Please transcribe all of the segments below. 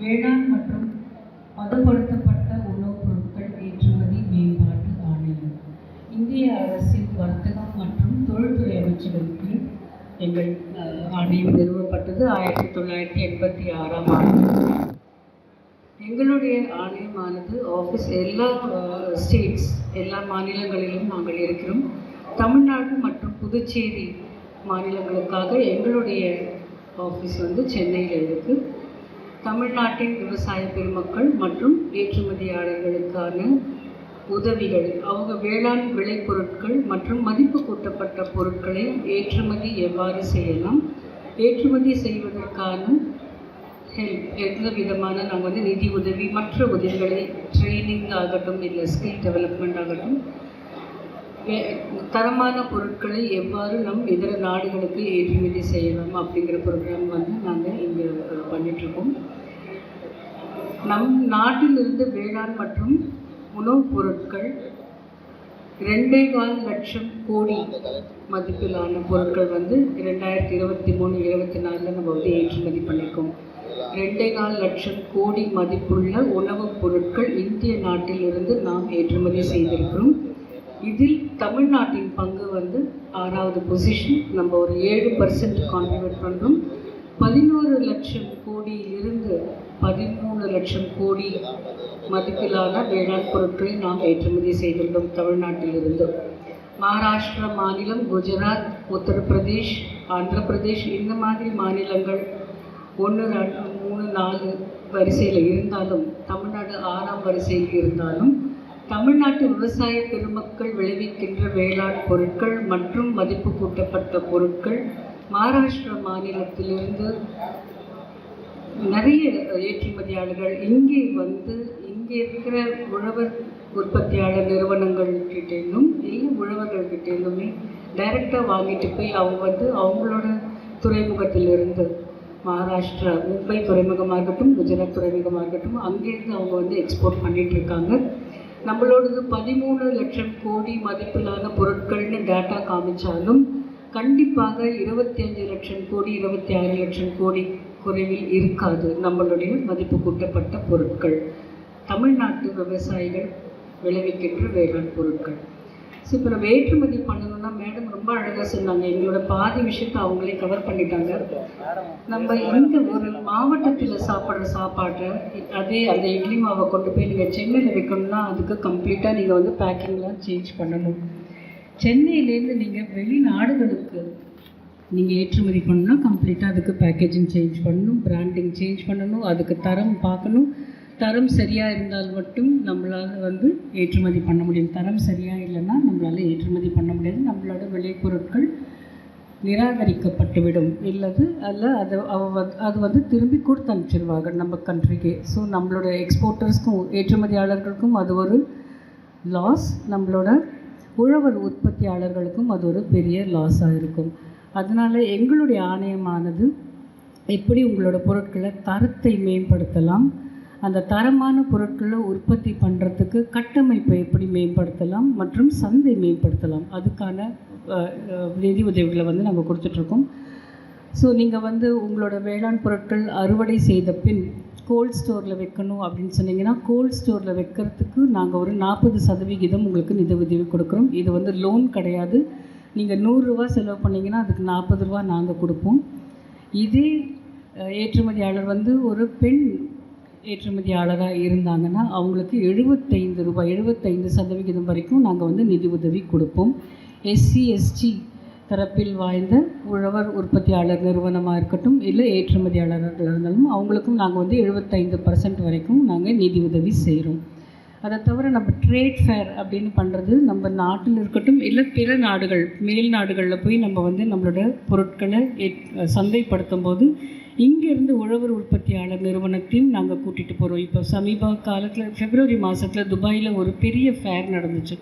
வேளாண் மற்றும் பதப்படுத்தப்பட்ட உணவுப் பொருட்கள் ஏற்றுமதி மேம்பாட்டு ஆணையம். இந்திய அரசின் வர்த்தகம் மற்றும் தொழில்துறை அமைச்சகத்தின் எங்கள் ஆணையம் நிறுவப்பட்டது ஆயிரத்தி தொள்ளாயிரத்தி எண்பத்தி ஆறாம் ஆண்டு. எங்களுடைய ஆணையமானது ஆஃபீஸ் எல்லா ஸ்டேட்ஸ் எல்லா மாநிலங்களிலும் நாங்கள் இருக்கிறோம். தமிழ்நாடு மற்றும் புதுச்சேரி மாநிலங்களுக்காக எங்களுடைய ஆஃபீஸ் வந்து சென்னையில் இருக்குது தமிழ்நாட்டின் விவசாய பெருமக்கள் மற்றும் ஏற்றுமதியாளர்களுக்கான உதவிகள். அவங்க வேளாண் விளைபொருட்கள் மற்றும் மதிப்பு கூட்டப்பட்ட பொருட்களை ஏற்றுமதி எவ்வாறு செய்யலாம்? ஏற்றுமதி செய்வதற்கான ஹெல்ப் எந்த விதமான நாங்கள் வந்து நிதி உதவி மற்ற உதவிகளை ட்ரைனிங் ஆகட்டும் இல்லை ஸ்கில் டெவலப்மெண்ட் ஆகட்டும் தரமான பொருட்களை எவ்வாறு நம் இதர நாடுகளுக்கு ஏற்றுமதி செய்யலாம் அப்படிங்கிற ப்ரோக்ராம் வந்து நாங்கள் இங்கே பண்ணிகிட்ருக்கோம் நம் நாட்டிலிருந்து வேளாண் மற்றும் உணவுப் பொருட்கள் ரெண்டே கால் லட்சம் கோடி மதிப்பிலான பொருட்கள் வந்து ரெண்டாயிரத்தி இருபத்தி மூணு இருபத்தி நாலில் நம்ம வந்து ஏற்றுமதி பண்ணியிருக்கோம் ரெண்டே கால் லட்சம் கோடி மதிப்புள்ள உணவுப் பொருட்கள் இந்திய நாட்டிலிருந்து நாம் ஏற்றுமதி செய்திருக்கிறோம். இதில் தமிழ்நாட்டின் பங்கு வந்து ஆறாவது பொசிஷன் நம்ம ஒரு ஏழு பர்சன்ட் கான்ட்ரிபியூட் பண்ணுறோம் பதினோரு லட்சம் கோடியிலிருந்து பதிமூணு லட்சம் கோடி மதிப்பிலான வேளாண் பொருட்களை நாம் ஏற்றுமதி செய்துள்ளோம் தமிழ்நாட்டிலிருந்து. மகாராஷ்டிரா மாநிலம் குஜராத் உத்தரப்பிரதேஷ் ஆந்திர பிரதேஷ் இந்த மாதிரி மாநிலங்கள் ஒன்று ரெண்டு மூணு நாலு வரிசையில் இருந்தாலும் தமிழ்நாடு ஆறாம் வரிசையில் இருந்தாலும் தமிழ்நாட்டு விவசாய பெருமக்கள் விளைவிக்கின்ற வேளாண் பொருட்கள் மற்றும் மதிப்பு கூட்டப்பட்ட பொருட்கள் மகாராஷ்டிரா மாநிலத்திலிருந்து நிறைய ஏற்றுமதியாளர்கள் இங்கே வந்து இங்கே இருக்கிற உழவர் உற்பத்தியாளர் நிறுவனங்கள் கிட்டேயும் இல்லை உழவர்கள் கிட்டேருந்துமே டைரெக்டாக வாங்கிட்டு போய் அவங்க வந்து அவங்களோட துறைமுகத்திலிருந்து மகாராஷ்டிரா மும்பை துறைமுகமாக இருக்கட்டும் குஜராத் துறைமுகமாக இருக்கட்டும் அங்கேருந்து அவங்க வந்து எக்ஸ்போர்ட் பண்ணிட்டு இருக்காங்க நம்மளோடது பதிமூணு லட்சம் கோடி மதிப்பிலான பொருட்கள்னு டேட்டா காமிச்சாலும் கண்டிப்பாக இருபத்தி அஞ்சு லட்சம் கோடி இருபத்தி ஆறு லட்சம் கோடி குறைவில் இருக்காது. நம்மளுடைய மதிப்பு கூட்டப்பட்ட பொருட்கள். தமிழ்நாட்டு விவசாயிகள் விளைவிக்கின்ற வேளாண் பொருட்கள். ஸோ இப்போ நம்ம ஏற்றுமதி பண்ணணும்னா மேடம் ரொம்ப அழகாக சொன்னாங்க. எங்களோட பாதி விஷயத்தை அவங்களே கவர் பண்ணிட்டாங்க. நம்ம இங்கே ஒரு மாவட்டத்தில் சாப்பிட்ற சாப்பாட்டை அதே அந்த இட்லி மாவை கொண்டு போய் நீங்கள் சென்னையில் வைக்கணும்னா அதுக்கு கம்ப்ளீட்டாக நீங்கள் வந்து பேக்கிங்லாம் சேஞ்ச் பண்ணணும். சென்னையிலேருந்து நீங்கள் வெளிநாடுகளுக்கு நீங்கள் ஏற்றுமதி பண்ணணும் கம்ப்ளீட்டாக அதுக்கு பேக்கேஜிங் சேஞ்ச் பண்ணணும் பிராண்டிங் சேஞ்ச் பண்ணணும் அதுக்கு தரம் பார்க்கணும். தரம் சரியாக இருந்தால் மட்டும் நம்மளால் வந்து ஏற்றுமதி பண்ண முடியும். தரம் சரியாக இல்லைன்னா நம்மளால் ஏற்றுமதி பண்ண முடியாது. நம்மளோட விளைபொருட்கள் நிராகரிக்கப்பட்டுவிடும் இல்லது அல்ல அது அவ அது வந்து திரும்பி கொடுத்து அனுப்பிச்சிருவாங்க நம்ம கண்ட்ரிக்கு ஸோ நம்மளோட எக்ஸ்போர்ட்டர்ஸ்க்கும் ஏற்றுமதியாளர்களுக்கும் அது ஒரு லாஸ் நம்மளோட உழவர் உற்பத்தியாளர்களுக்கும் அது ஒரு பெரிய லாஸாக இருக்கும். அதனால் எங்களுடைய ஆணையமானது எப்படி உங்களோட பொருட்களை தரத்தை மேம்படுத்தலாம் அந்த தரமான பொருட்களை உற்பத்தி பண்ணுறதுக்கு கட்டமைப்பை எப்படி மேம்படுத்தலாம் மற்றும் சந்தை மேம்படுத்தலாம் அதுக்கான நிதி உதவிகளை வந்து நாங்கள் கொடுத்துட்ருக்கோம். ஸோ நீங்கள் வந்து உங்களோட வேளாண் பொருட்கள் அறுவடை செய்த பின் கோல்ட் ஸ்டோரில் வைக்கணும் அப்படின்னு சொன்னீங்கன்னா கோல்ட் ஸ்டோரில் வைக்கிறதுக்கு நாங்கள் ஒரு நாற்பது சதவிகிதம் உங்களுக்கு நிதி உதவி கொடுக்குறோம். இது வந்து லோன் கிடையாது. நீங்கள் நூறுரூவா செலவு பண்ணிங்கன்னா அதுக்கு நாற்பது ரூபா நாங்கள் கொடுப்போம். இதே ஏற்றுமதியாளர் வந்து ஒரு பெண் ஏற்றுமதியாளராக இருந்தாங்கன்னா அவங்களுக்கு எழுபத்தைந்து ரூபாய் எழுபத்தைந்து சதவிகிதம் வரைக்கும் நாங்கள் வந்து நிதி உதவி கொடுப்போம். எஸ்சி எஸ்டி தரப்பில் வாய்ந்த உழவர் உற்பத்தியாளர் நிறுவனமாக இருக்கட்டும் இல்லை ஏற்றுமதியாளர்களாக இருந்தாலும் அவங்களுக்கும் நாங்கள் வந்து எழுபத்தைந்து பர்சன்ட் வரைக்கும் நாங்கள் நிதி உதவி செய்கிறோம் அதை தவிர நம்ம ட்ரேட் ஃபேர் அப்படின்னு பண்ணுறது நம்ம நாட்டில் இருக்கட்டும் இல்லை பிற நாடுகள் மேல் நாடுகளில் போய் நம்ம வந்து நம்மளோட பொருட்களை ஏற்- சந்தைப்படுத்தும் போது இங்கேருந்து உழவர் உற்பத்தியாளர் நிறுவனத்தையும் நாங்கள் கூட்டிகிட்டு போகிறோம் இப்போ சமீப காலத்தில் பிப்ரவரி மாதத்தில் துபாயில் ஒரு பெரிய ஃபேர் நடந்துச்சு.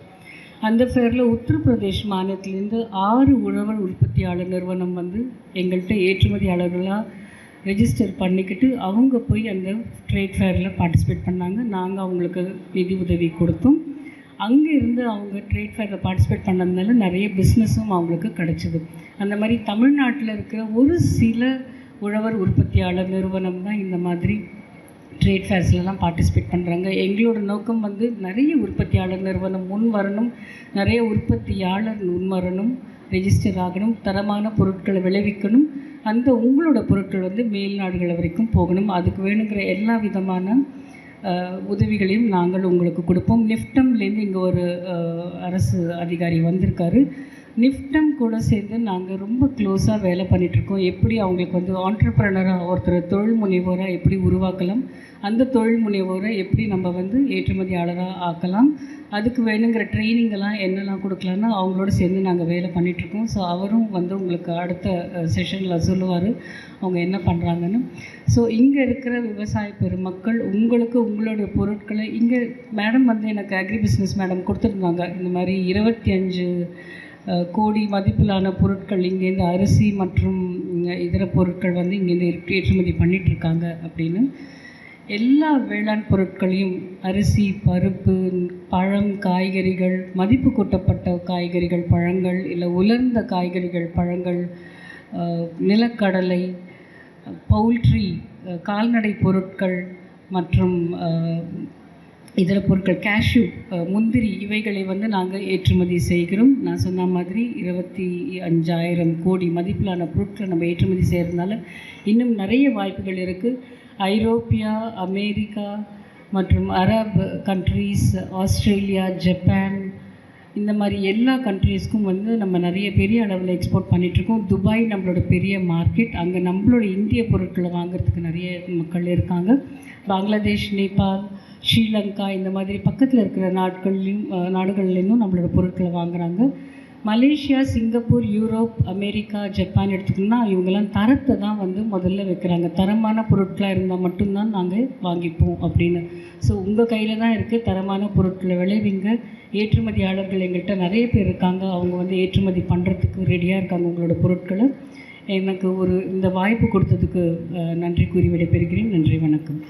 அந்த ஃபேரில் உத்தரப்பிரதேஷ் மாநிலத்திலேருந்து ஆறு உழவர் உற்பத்தியாளர் நிறுவனம் வந்து எங்கள்கிட்ட ஏற்றுமதியாளர்களாக ரெஜிஸ்டர் பண்ணிக்கிட்டு அவங்க போய் அந்த ட்ரேட் ஃபேரில் பார்ட்டிசிபேட் பண்ணாங்க. நாங்கள் அவங்களுக்கு நிதி உதவி கொடுத்தோம். அங்கே இருந்து அவங்க ட்ரேட் ஃபேரில் பார்ட்டிசிபேட் பண்ணதுனால நிறைய பிஸ்னஸும் அவங்களுக்கு கிடச்சிது. அந்த மாதிரி தமிழ்நாட்டில் இருக்கிற ஒரு சில உழவர் உற்பத்தியாளர் நிறுவனம் தான் இந்த மாதிரி ட்ரேட் ஃபேர்ஸ்லலாம் பார்ட்டிசிபேட் பண்ணுறாங்க எங்களோட நோக்கம் வந்து நிறைய உற்பத்தியாளர் நிறுவனம் முன் வரணும் நிறைய உற்பத்தியாளர் முன் வரணும் ரெஜிஸ்டர் ஆகணும் தரமான பொருட்களை விளைவிக்கணும் அந்த உங்களோட பொருட்கள் வந்து மேல் நாடுகள் வரைக்கும் போகணும். அதுக்கு வேணுங்கிற எல்லா விதமான உதவிகளையும் நாங்கள் உங்களுக்கு கொடுப்போம். நிஃப்டம்லேருந்து இங்கே ஒரு அரசு அதிகாரி வந்திருக்காரு. நிஃப்டம் கூட சேர்ந்து நாங்கள் ரொம்ப க்ளோஸாக வேலை பண்ணிகிட்ருக்கோம் எப்படி அவங்களுக்கு வந்து ஆண்டர்ப்ரனராக ஒருத்தர் தொழில் முனைவோராக எப்படி உருவாக்கலாம்? அந்த தொழில் முனைவோரை எப்படி நம்ம வந்து ஏற்றுமதியாளராக ஆக்கலாம்? அதுக்கு வேணுங்கிற ட்ரைனிங்கெல்லாம் என்னெல்லாம் கொடுக்கலான்னு அவங்களோட சேர்ந்து நாங்கள் வேலை பண்ணிகிட்ருக்கோம் ஸோ அவரும் வந்து உங்களுக்கு அடுத்த செஷனில் சொல்லுவார் அவங்க என்ன பண்ணுறாங்கன்னு ஸோ இங்கே இருக்கிற விவசாய பெருமக்கள் உங்களுக்கு உங்களுடைய பொருட்களை இங்கே மேடம் வந்து எனக்கு அக்ரி பிஸ்னஸ் மேடம் கொடுத்துருந்தாங்க. இந்த மாதிரி இருபத்தி அஞ்சு கோடி மதிப்பிலான பொருட்கள் இங்கேருந்து அரிசி மற்றும் இதர பொருட்கள் வந்து இங்கேருந்து ஏற்றுமதி பண்ணிகிட்ருக்காங்க அப்படின்னு. எல்லா வேளாண் பொருட்களையும் அரிசி பருப்பு பழம் காய்கறிகள் மதிப்பு கூட்டப்பட்ட காய்கறிகள் பழங்கள் இல்லை உலர்ந்த காய்கறிகள் பழங்கள் நிலக்கடலை பவுல்ட்ரி கால்நடை பொருட்கள் மற்றும் இதர பொருட்கள் கேஷ்யூ முந்திரி இவைகளை வந்து நாங்கள் ஏற்றுமதி செய்கிறோம். நான் சொன்ன மாதிரி இருபத்தி அஞ்சாயிரம் கோடி மதிப்பிலான பொருட்களை நம்ம ஏற்றுமதி செய்கிறதுனால இன்னும் நிறைய வாய்ப்புகள் இருக்குது ஐரோப்பியா அமெரிக்கா மற்றும் அரப் கண்ட்ரீஸ் ஆஸ்திரேலியா ஜப்பான் இந்த மாதிரி எல்லா கண்ட்ரீஸ்க்கும் வந்து நம்ம நிறைய பெரிய அளவில் எக்ஸ்போர்ட் பண்ணிகிட்ருக்கோம் துபாய் நம்மளோட பெரிய மார்க்கெட் அங்கே நம்மளோட இந்திய பொருட்களை வாங்குறதுக்கு நிறைய மக்கள் இருக்காங்க. பங்களாதேஷ் நேபாள் ஸ்ரீலங்கா இந்த மாதிரி பக்கத்தில் இருக்கிற நாட்கள்லையும் நாடுகள்லேயும் நாடுகள்லேருந்தும் நம்மளோட பொருட்களை வாங்குறாங்க. Malaysia Singapore Europe America Japan எடுத்துக்கணும்னா இவங்கெல்லாம் தரத்தை தான் வந்து முதல்ல வைக்கிறாங்க. தரமான பொருட்களாக இருந்தால் மட்டும்தான் நாங்கள் வாங்கிப்போம் அப்படின்னு. ஸோ உங்கள் கையில் தான் இருக்குது தரமான பொருட்களை. விளைவிங்க. ஏற்றுமதியாளர்கள் எங்கள்கிட்ட நிறைய பேர் இருக்காங்க. அவங்க வந்து ஏற்றுமதி பண்ணுறதுக்கு ரெடியாக இருக்காங்க உங்களோட பொருட்களை. எனக்கு ஒரு இந்த வாய்ப்பு கொடுத்ததுக்கு நன்றி கூறி விடைபெறுகிறேன். நன்றி வணக்கம்.